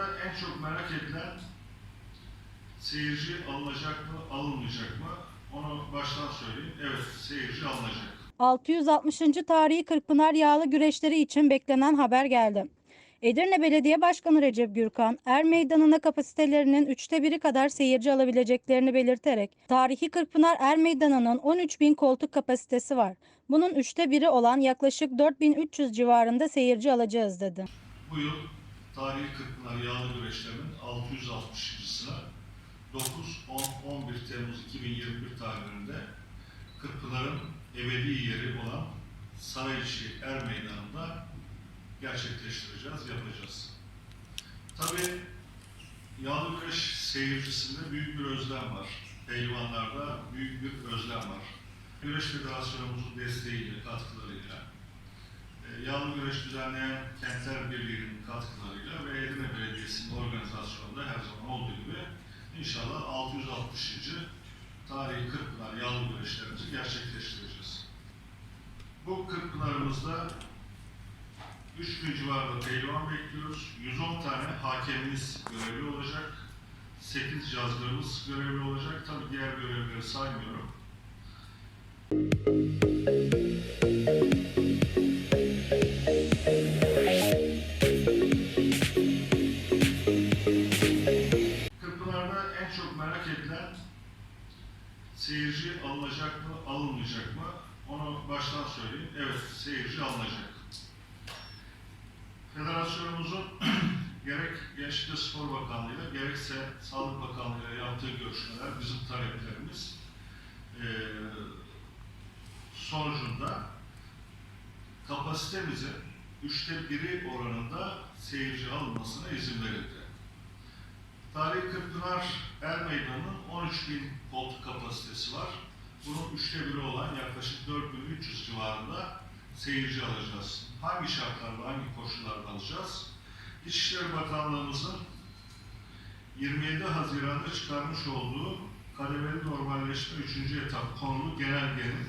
Kırkpınar'da en çok merak edilen seyirci alınacak mı, alınmayacak mı? Onu baştan söyleyeyim. Evet, seyirci alınacak. 660. tarihi Kırkpınar yağlı güreşleri için beklenen haber geldi. Edirne Belediye Başkanı Recep Gürkan, Er Meydanı'na kapasitelerinin üçte biri kadar seyirci alabileceklerini belirterek, tarihi Kırkpınar Er Meydanı'nın 13 bin koltuk kapasitesi var. Bunun üçte biri olan yaklaşık 4300 civarında seyirci alacağız dedi. Bu yıl tarihi Kırkpınar yağlı güreşlerinin 660.sına 9, 10, 11 Temmuz 2021 tarihinde Kırkpınar'ın ebedi yeri olan Sarayişi Er Meydanı'nda gerçekleştireceğiz, yapacağız. Tabii yağlı güreş seyircisinde büyük bir özlem var. Pehlivanlarda büyük bir özlem var. Güreş Federasyonumuzun desteğiyle, katkılarıyla, Yağlı güreş düzenleyen Kentler Birliği'nin katkılarıyla ve Edirne Belediyesi'nin organizasyonunda her zaman olduğu gibi inşallah 660. tarihi Kırkpınar yağlı güreşlerimizi gerçekleştireceğiz. Bu Kırkpınar'ımızda 3000 civarında pehlivan bekliyoruz. 110 tane hakemimiz görevli olacak. 8 cazgırımız görevli olacak. Tabii diğer görevleri saymıyorum. Kırkpınar'da seyirci alınacak mı, alınmayacak mı? Onu baştan söyleyeyim. Evet, seyirci alınacak. Federasyonumuzun gerek Gençlik ve Spor Bakanlığı'yla gerekse Sağlık Bakanlığı'yla yaptığı görüşmeler, bizim taleplerimiz eee, sonucunda kapasitemizin üçte biri oranında seyirci alınmasına izin verildi. Tarihi Kırkpınar Er Meydanı'nın 13 bin koltuk kapasitesi var. Bunun üçte biri olan yaklaşık 4300 civarında seyirci alacağız. Hangi şartlarda, hangi koşullarda alacağız? İçişleri Bakanlığımızın 27 Haziran'da çıkarmış olduğu kademeli normalleşme 3. etap konulu genelgenin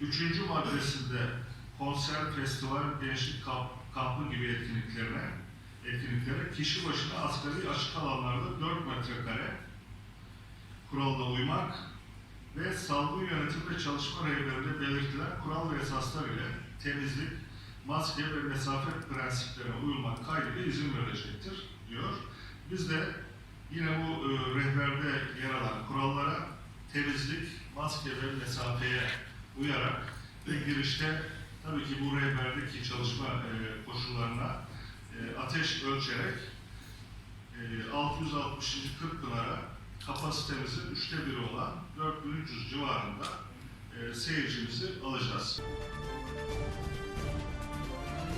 3. maddesinde konser, festival, gençlik kamp, kampı gibi etkinliklerine etkinliklere kişi başına asgari açık alanlarda 4 metrekare kuralına uymak ve salgın yönetim ve çalışma rehberinde belirtilen kural ve esaslar ile temizlik, maske ve mesafe prensiplerine uyulmak kaydıyla izin verilecektir diyor. Biz de yine bu e, rehberde yer alan kurallara temizlik, maske ve mesafeye uyarak ve girişte tabii ki bu rehberdeki çalışma e, koşullarına ateş ölçerek e, 660. Kırkpınar'a kapasitemizin üçte biri olan 4300 civarında e, seyircimizi alacağız.